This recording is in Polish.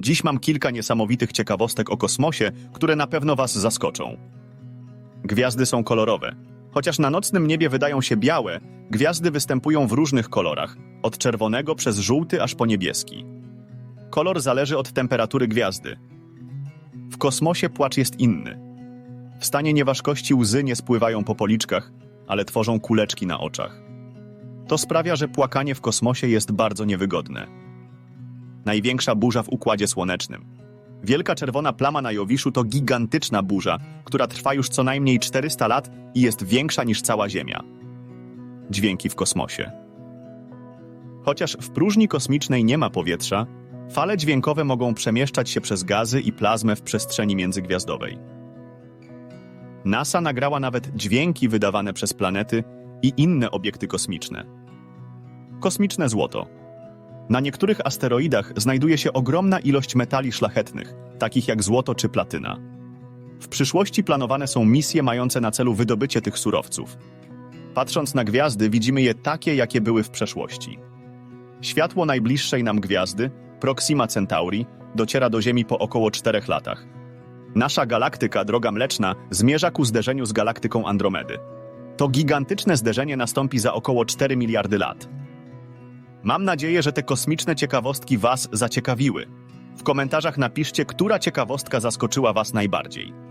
Dziś mam kilka niesamowitych ciekawostek o kosmosie, które na pewno Was zaskoczą. Gwiazdy są kolorowe. Chociaż na nocnym niebie wydają się białe, gwiazdy występują w różnych kolorach, od czerwonego przez żółty aż po niebieski. Kolor zależy od temperatury gwiazdy. W kosmosie płacz jest inny. W stanie nieważkości łzy nie spływają po policzkach, ale tworzą kuleczki na oczach. To sprawia, że płakanie w kosmosie jest bardzo niewygodne. Największa burza w Układzie Słonecznym. Wielka czerwona plama na Jowiszu to gigantyczna burza, która trwa już co najmniej 400 lat i jest większa niż cała Ziemia. Dźwięki w kosmosie. Chociaż w próżni kosmicznej nie ma powietrza, fale dźwiękowe mogą przemieszczać się przez gazy i plazmę w przestrzeni międzygwiazdowej. NASA nagrała nawet dźwięki wydawane przez planety i inne obiekty kosmiczne. Kosmiczne złoto. Na niektórych asteroidach znajduje się ogromna ilość metali szlachetnych, takich jak złoto czy platyna. W przyszłości planowane są misje mające na celu wydobycie tych surowców. Patrząc na gwiazdy, widzimy je takie, jakie były w przeszłości. Światło najbliższej nam gwiazdy, Proxima Centauri, dociera do Ziemi po około 4 latach. Nasza galaktyka, droga mleczna, zmierza ku zderzeniu z galaktyką Andromedy. To gigantyczne zderzenie nastąpi za około 4 miliardy lat. Mam nadzieję, że te kosmiczne ciekawostki Was zaciekawiły. W komentarzach napiszcie, która ciekawostka zaskoczyła Was najbardziej.